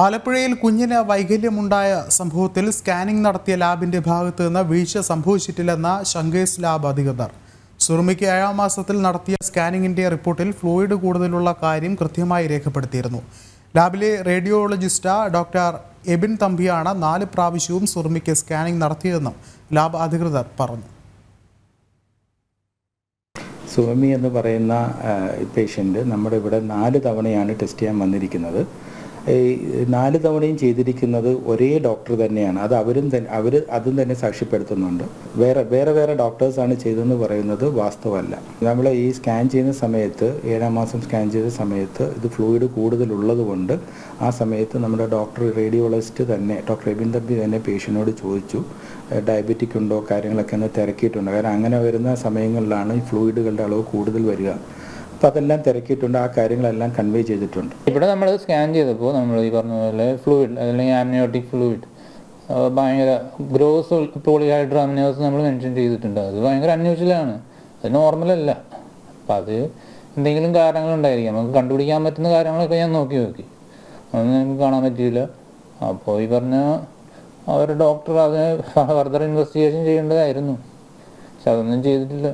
ആലപ്പുഴയിൽ കുഞ്ഞിന് വൈകല്യമുണ്ടായ സംഭവത്തിൽ സ്കാനിംഗ് നടത്തിയ ലാബിന്റെ ഭാഗത്തു നിന്ന് വീഴ്ച സംഭവിച്ചിട്ടില്ലെന്ന ശങ്കേസ് ലാബ് അധികൃതർ. സുറുമിക്ക് ഏഴാം മാസത്തിൽ നടത്തിയ സ്കാനിങ്ങിന്റെ റിപ്പോർട്ടിൽ ഫ്ലൂയിഡ് കൂടുതലുള്ള കാര്യം കൃത്യമായി രേഖപ്പെടുത്തിയിരുന്നു. ലാബിലെ റേഡിയോളജിസ്റ്റ് ഡോക്ടർ എബിൻ തമ്പിയാണ് നാല് പ്രാവശ്യവും സുറുമിക്ക് സ്കാനിംഗ് നടത്തിയതെന്നും ലാബ് അധികൃതർ പറഞ്ഞു. സുമി എന്ന് പറയുന്ന പേഷ്യന്റ് നമ്മുടെ ഇവിടെ നാല് തവണയാണ് ടെസ്റ്റ് ചെയ്യാൻ വന്നിരിക്കുന്നത്. നാല് തവണയും ചെയ്തിരിക്കുന്നത് ഒരേ ഡോക്ടർ തന്നെയാണ്. അത് അവരും തന്നെ അവർ അതും തന്നെ സാക്ഷ്യപ്പെടുത്തുന്നുണ്ട്. വേറെ വേറെ വേറെ ഡോക്ടേഴ്സാണ് ചെയ്തതെന്ന് പറയുന്നത് വാസ്തവമല്ല നമ്മൾ ഈ സ്കാൻ ചെയ്യുന്ന സമയത്ത് ഏഴാം മാസം സ്കാൻ ചെയ്ത സമയത്ത് ഇത് ഫ്ലൂയിഡ് കൂടുതലുള്ളത് കൊണ്ട് ആ സമയത്ത് നമ്മുടെ ഡോക്ടർ റേഡിയോളജിസ്റ്റ് തന്നെ ഡോക്ടർ എബിൻ തമ്പി തന്നെ പേഷ്യനോട് ചോദിച്ചു ഡയബറ്റിക് ഉണ്ടോ കാര്യങ്ങളൊക്കെ ഒന്ന് തിരക്കിയിട്ടുണ്ട്. കാരണം അങ്ങനെ വരുന്ന സമയങ്ങളിലാണ് ഈ ഫ്ലൂയിഡുകളുടെ അളവ് കൂടുതൽ വരിക. അപ്പോൾ അതെല്ലാം തിരക്കിയിട്ടുണ്ട് ആ കാര്യങ്ങളെല്ലാം കൺവേ ചെയ്തിട്ടുണ്ട്. ഇവിടെ നമ്മൾ സ്കാൻ ചെയ്തപ്പോൾ നമ്മൾ ഈ പറഞ്ഞ പോലെ ഫ്ലൂയിഡ് അല്ലെങ്കിൽ ആംനിയോട്ടിക് ഫ്ലൂയിഡ് ഭയങ്കര ഗ്രോസ് പോളിഹൈഡ്രോ അമിനോസ് നമ്മൾ മെൻഷൻ ചെയ്തിട്ടുണ്ട്. അത് ഭയങ്കര അന്വേഷിലാണ് അത് നോർമൽ അല്ല. അപ്പം അത് എന്തെങ്കിലും കാരണങ്ങളുണ്ടായിരിക്കാം. നമുക്ക് കണ്ടുപിടിക്കാൻ പറ്റുന്ന കാര്യങ്ങളൊക്കെ ഞാൻ നോക്കി നോക്കി. അതൊന്നും നമുക്ക് കാണാൻ പറ്റിയില്ല. അപ്പോൾ ഈ പറഞ്ഞ അവർ ഡോക്ടർ അതിന് ഫർദർ ഇൻവെസ്റ്റിഗേഷൻ ചെയ്യേണ്ടതായിരുന്നു. പക്ഷെ അതൊന്നും ചെയ്തിട്ടില്ല.